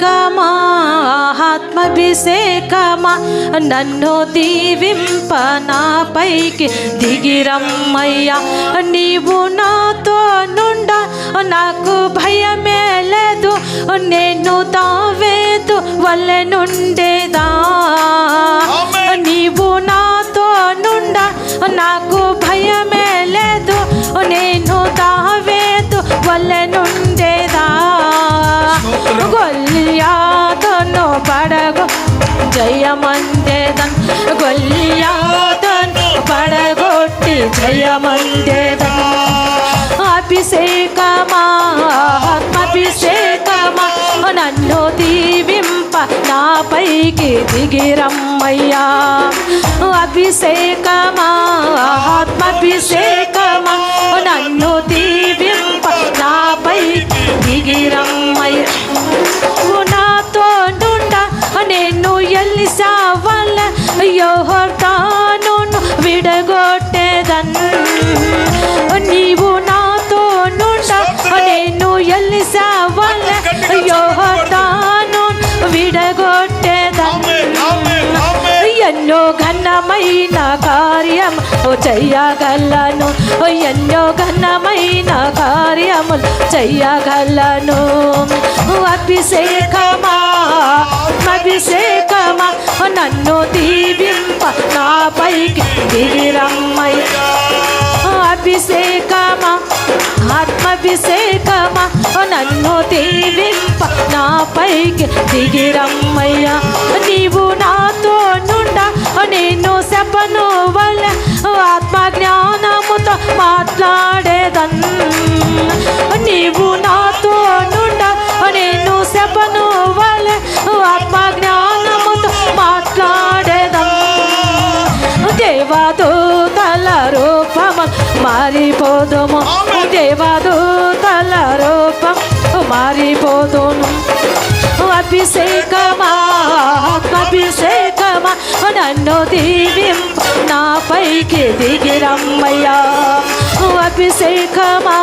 అభిషేకమా ఆత్మాభిషేకమా నన్ను దీవింప నాపైకి దిగిరమ్మయ్యా. నీవు నాతో నుండ నాకు భయమే లేదు నేను తావేదు పడగో జయమందేదన్ గొల్యాతన్ పడగొట్టి జయమందేదన్. అభిషేకమా ఆత్మాభిషేకమా నన్ను దీవింప నాపైకి దిగిరమ్మయ్యా. అభిషేకమా ఆత్మభిషేక నేను ఎల్లిసా వల్ల యోహర్తాను విడగొట్టేదన్ నీవు నాతో నుండ నేను ఎల్లిసా వల్ల యోహర్తాను విడగొట్టేదన్ ఆమేన్, ఎన్నో ఘనమైన కార్యం చెయ్యగలను ఎన్నో ఘనమైన కార్యములు చెయ్యగలను అభిషేకమా అభిషేకమా నన్ను దీవింప నాపైకి దిగిరమ్మయ్య అభిషేకమా ఆత్మాభిషేకమా నన్ను దీవింప నాపైకి దిగిరమ్మయ్యా నీవు నాతో నుండ నేను చెప్పను వల్ల ఆత్మ జ్ఞానముతో మాట్లాడేదన్న సరిపోతును. అభిషేకమా అభిషేకమా నన్ను దీవింప నాపైకి దిగిరమ్మయ్యా అభిషేకమా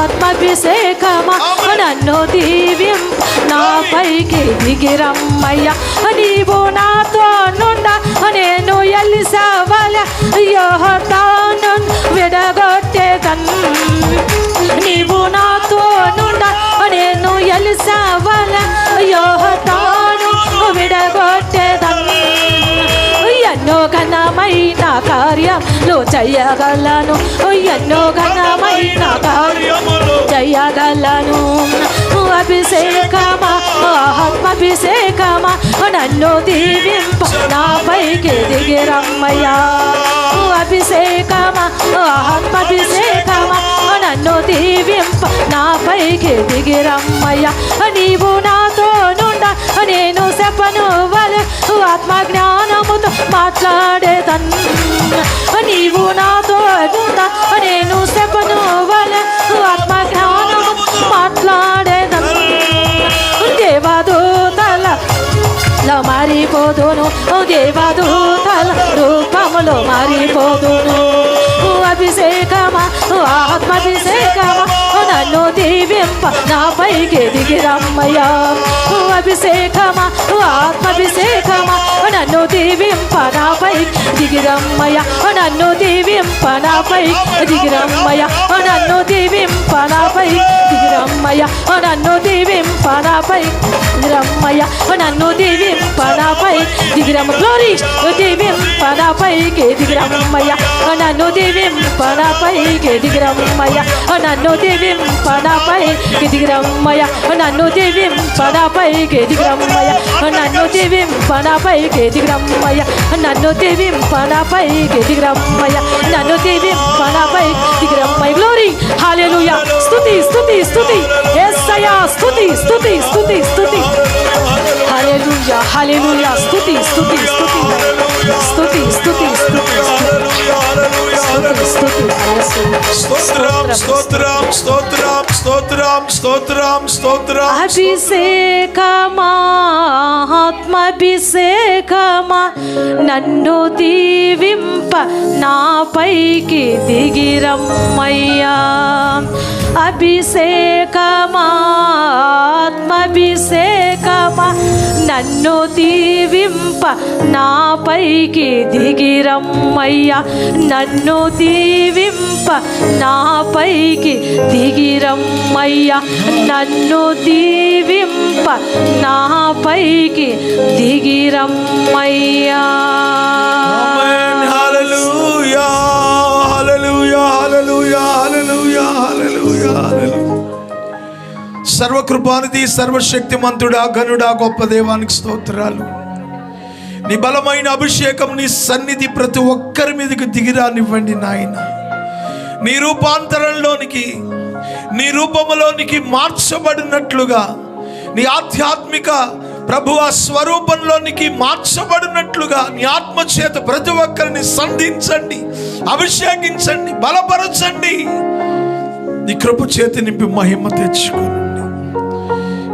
ఆత్మాభిషేకమా నన్ను దీవింప నాపైకి దిగిరమ్మయ్యా నీవు నాతో నుండ నేను ఎల్లిసవల యోహతాను విడగొట్టేదన్. నీవు నా చేయగలను ఎన్నో ఘనమైన కార్యములు జయగలను అభిషేకమా ఆత్మాభిషేకమా నన్ను దీవింప నాపైకి దిగిరమ్మయ్యా అభిషేకమా ఆత్మాభిషేకమా నన్ను దీవింప నాపైకి దిగిరమ్మయ్యా నీవు నాతో నుండ నేను చెప్పను వల ఆత్మ జ్ఞానముతో మాట్లాడేదన్. నీవు మారిపోదును దేవదూతల రూపములో మారిపోదును. అభిషేకమా ఆత్మాభిషేకమా నన్ను దీవింప నాపైకి దిగిరమ్మయ్యా అభిషేకమా ఆత్మాభిషేకమా నన్ను దీవింప నాపై దిగిరమ్మయ్యా నన్ను దీవింప నాపై దిగిరమ్మయ్యా నన్ను దీవింప నాపై రమ్మయ్య. నన్ను దీవింపనాపై. రమ్మయ్య. నన్ను దీవింపనాపై. దిగిరమ్మ గ్లోరీష్ దీవింపనాపైకి దిగిరమ్మయ్య నన్ను దీవింపనాపైకి దిగిరమ్మయ్య నన్ను దీవింపనాపైకి దిగిరమ్మయ్య నన్ను దీవింపనాపైకి దిగిరమ్మయ్య నన్ను దీవింపనాపైకి దిగిరమ్మయ్య నన్ను దీవింపనాపైకి దిగిరమ్మయ్య నన్ను దీవింపనాపై. దిగిరమ్మయ్య గ్లోరీ హాలేలుయా స్తుతి స్తుతి స్తుతి. ఏసయ్యా స్థుతి స్థుతి స్థుతి స్థుతి హల్లెలూయా హల్లెలూయా స్థుతి స్థుతి స్థుతి స్థుతి స్థుతి స్థుతి అభిషేకమాత్మభిషేకమా నన్ను దీవింప నాపైకి దిగిరమ్మయ్యా. అభిషేక నన్ను దీవింప నాపైకి దిగిరమ్మయ్యా. నన్ను దీవింప నాపైకి దిగిరమ్మయ్యా. నన్ను దీవింప నాపైకి దిగిరమ్మయ్యా. సర్వకృపానిధి సర్వశక్తిమంతుడా గనుడా గొప్ప దేవానికి స్తోత్రాలు. నీ బలమైన అభిషేకం నీ సన్నిధి ప్రతి ఒక్కరి మీదకి దిగిరానివ్వండి నాయన. నీ రూపాంతరంలోనికి నీ రూపములోనికి మార్చబడినట్లుగా నీ ఆధ్యాత్మిక ప్రభు ఆ స్వరూపంలోనికి మార్చబడినట్లుగా నీ ఆత్మ చేత ప్రతి ఒక్కరిని సంధించండి అభిషేకించండి బలపరచండి. నీ కృప చేతి నింపి మహిమ తెచ్చుకోండి